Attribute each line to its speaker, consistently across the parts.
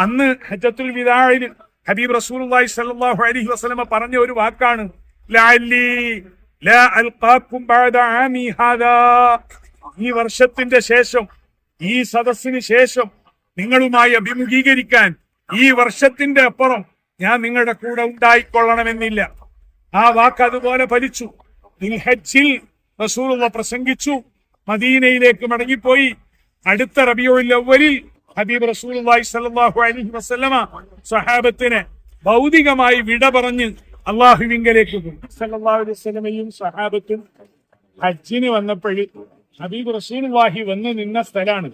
Speaker 1: അന്ന് ഹജ്ജത്തുൽ വിദാഇൽ ഹബീബ് റസൂലുള്ളാഹി സല്ലാഹു അലൈഹി വസ്ലമ പറഞ്ഞ ഒരു വാക്കാണ്. ഈ വർഷത്തിന്റെ ശേഷം ഈ സദസ്സിന് ശേഷം നിങ്ങളുമായി അഭിമുഖീകരിക്കാൻ ഈ വർഷത്തിന്റെ അപ്പുറം ഞാൻ നിങ്ങളുടെ കൂടെ ഉണ്ടായിക്കൊള്ളണമെന്നില്ല. ആ വാക്ക് അതുപോലെ ഫലിച്ചു. ദിൽഹജ്ജിൽ റസൂലുള്ള പ്രസംഗിച്ചു. മദീനയിലേക്ക് മടങ്ങിപ്പോയി. അടുത്ത റബിയുൽ അവ്വലിൽ ഹബീബ് വസല്ലമ സ്വഹാബത്തിന് ഭൗതികമായി വിട പറഞ്ഞ് അള്ളാഹുവിങ്കലേക്ക് പോയി. സഹാബത്തും ഹജ്ജിന് വന്നപ്പോഴ് ഹബീബ് റസൂലുള്ളാഹി വന്ന് നിന്ന സ്ഥലമാണ്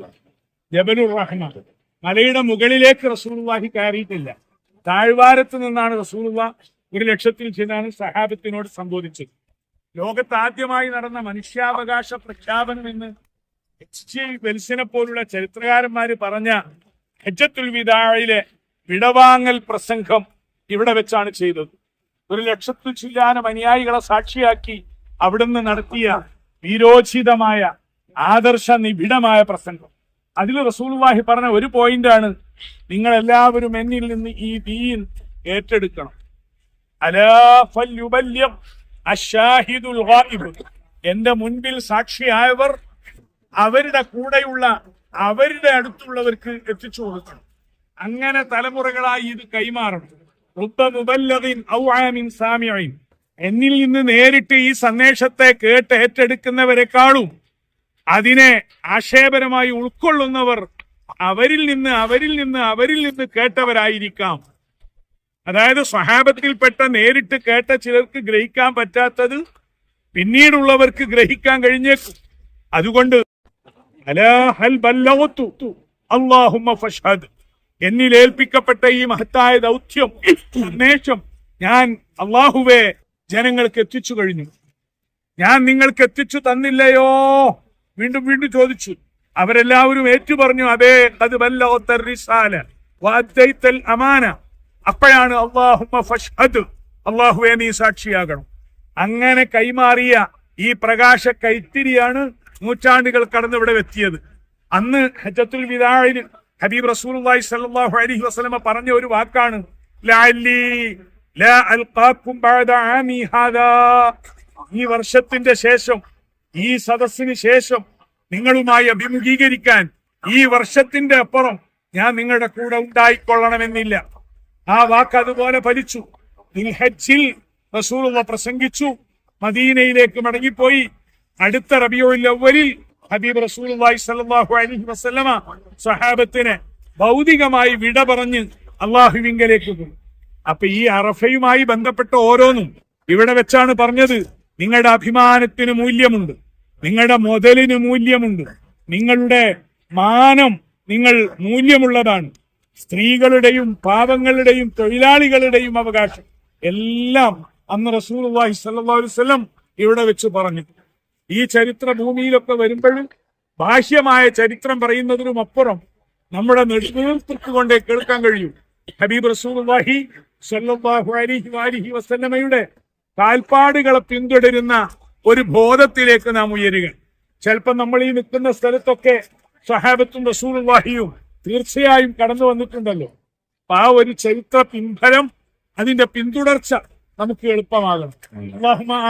Speaker 1: ജബലുർ റഹ്മ. മലയുടെ മുകളിലേക്ക് റസൂലുള്ളാഹി കയറിയിട്ടില്ല. താഴ്വാരത്ത് നിന്നാണ് റസൂൽ ഒരു ലക്ഷത്തിൽ ചെന്നാണ് സഹാബത്തിനോട് സംബോധിച്ചത്. ലോകത്താദ്യമായി നടന്ന മനുഷ്യാവകാശ പ്രഖ്യാപനം എന്ന് എച്ച് ജി വെൽസിനെ പോലുള്ള ചരിത്രകാരന്മാര് പറഞ്ഞ ഹജ്ജത്തുൽ വിദായിലെ വിടവാങ്ങൽ പ്രസംഗം ഇവിടെ വെച്ചാണ് ചെയ്തത്. ഒരു ലക്ഷത്തിൽ ചില്ലാനം അനുയായികളെ സാക്ഷിയാക്കി അവിടുന്ന് നടത്തിയ വീരോചിതമായ ആദർശ നിബിഡമായ പ്രസംഗം. അതിൽ റസൂൽവാഹി പറഞ്ഞ ഒരു പോയിന്റാണ് നിങ്ങൾ എല്ലാവരും എന്നിൽ നിന്ന് ഈ ദീൻ ഏറ്റെടുക്കണം. അലാ ഫല്യുബല്യം അഷാഹിദുൽ ഗായിബ്. എന്റെ മുൻപിൽ സാക്ഷിയായവർ അവരുടെ കൂടെയുള്ള അവരുടെ അടുത്തുള്ളവർക്ക് എത്തിച്ചു കൊടുക്കണം. അങ്ങനെ തലമുറകളായി ഇത് കൈമാറണം. എന്നിൽ നിന്ന് നേരിട്ട് ഈ സന്ദേശത്തെ കേട്ട് ഏറ്റെടുക്കുന്നവരെക്കാളും അതിനെ ആക്ഷേപരമായി ഉൾക്കൊള്ളുന്നവർ അവരിൽ നിന്ന് അവരിൽ നിന്ന് അവരിൽ നിന്ന് കേട്ടവരായിരിക്കാം. അതായത് സ്വഹാബത്തിൽപ്പെട്ട നേരിട്ട് കേട്ട ചിലർക്ക് ഗ്രഹിക്കാൻ പറ്റാത്തത് പിന്നീടുള്ളവർക്ക് ഗ്രഹിക്കാൻ കഴിഞ്ഞേക്കും. അതുകൊണ്ട് എന്നിൽ ഏൽപ്പിക്കപ്പെട്ട ഈ മഹത്തായ ദൗത്യം സന്ദേശം ഞാൻ അള്ളാഹുവെ ജനങ്ങൾക്ക് എത്തിച്ചു കഴിഞ്ഞു. ഞാൻ നിങ്ങൾക്ക് എത്തിച്ചു തന്നില്ലയോ? വീണ്ടും വീണ്ടും ചോദിച്ചു. അവരെല്ലാവരും ഏറ്റു പറഞ്ഞു അതേ അത് അമാന. അപ്പോഴാണ് അള്ളാഹുമ അള്ളാഹുവെ നീ സാക്ഷിയാകണം. അങ്ങനെ കൈമാറിയ ഈ പ്രകാശ കൈത്തിരിയാണ് നൂറ്റാണ്ടുകൾ കടന്ന് ഇവിടെ എത്തിയത്. അന്ന് ഹജത്തുൽ വിദാഇൽ ഹബീബ് സ്വല്ലല്ലാഹു അലൈഹി വസല്ലമ പറഞ്ഞ ഒരു വാക്കാണ് ഈ വർഷത്തിന്റെ ശേഷം ഈ സദസ്സിന് ശേഷം നിങ്ങളുമായി അഭിമുഖീകരിക്കാൻ ഈ വർഷത്തിന്റെ അപ്പുറം ഞാൻ നിങ്ങളുടെ കൂടെ ഉണ്ടായിക്കൊള്ളണമെന്നില്ല. ആ വാക്ക് അതുപോലെ ഫലിച്ചു. ദിൽഹജിൽ റസൂലുള്ള പ്രസംഗിച്ചു മദീനയിലേക്ക് മടങ്ങിപ്പോയി. അടുത്ത അവ്വലിൽ ഹബീബ് സ്വല്ലല്ലാഹു അലൈഹി വസല്ലമ സ്വഹാബത്തിന് ഭൗതികമായി വിട പറഞ്ഞ് അള്ളാഹുവിങ്കലേക്ക് പോകും അപ്പൊ ഈ അറഫയുമായി ബന്ധപ്പെട്ട ഓരോന്നും ഇവിടെ വെച്ചാണ് പറഞ്ഞത്. നിങ്ങളുടെ അഭിമാനത്തിന് മൂല്യമുണ്ട്. നിങ്ങളുടെ മുതലിന് മൂല്യമുണ്ട്. നിങ്ങളുടെ മാനം നിങ്ങൾ മൂല്യമുള്ളതാണ്. സ്ത്രീകളുടെയും പാവങ്ങളുടെയും തൊഴിലാളികളുടെയും അവകാശം എല്ലാം അന്ന് സ്വല്ലല്ലാഹു അലൈഹി വസല്ലം ഇവിടെ വെച്ച് പറഞ്ഞു ഈ ചരിത്ര ഭൂമിയിലൊക്കെ വരുമ്പോഴും ബാഹ്യമായ ചരിത്രം പറയുന്നതിനും അപ്പുറം നമ്മുടെ നെടുനീർത്തിക്ക് കൊണ്ടേ കേൾക്കാൻ കഴിയും. ഹബീബ് അലൈഹി വാലിഹി വസല്ലമയുടെ കാൽപ്പാടുകളെ പിന്തുടരുന്ന ഒരു ബോധത്തിലേക്ക് നാം ഉയരുക ചിലപ്പോൾ നമ്മൾ ഈ നിൽക്കുന്ന സ്ഥലത്തൊക്കെ സഹാബത്തും റസൂലുള്ളാഹിയും തീർച്ചയായും കടന്നു വന്നിട്ടുണ്ടല്ലോ. ആ ഒരു ചരിത്ര പിൻഫലം അതിന്റെ പിന്തുടർച്ച നമുക്ക് എളുപ്പമാകണം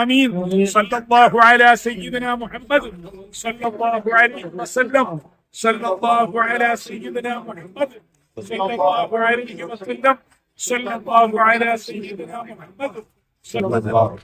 Speaker 1: അമീൻ സല്ലല്ലാഹു അലാ സയ്യിദന മുഹമ്മദ്. സല്ലല്ലാഹു അലൈഹി വസല്ലം. സല്ലല്ലാഹു അലാ സയ്യിദന മുഹമ്മദ്. സല്ലല്ലാഹു അലൈഹി വസല്ലം. സല്ലല്ലാഹു അലാ സയ്യിദന മുഹമ്മദ്. സല്ലല്ലാഹു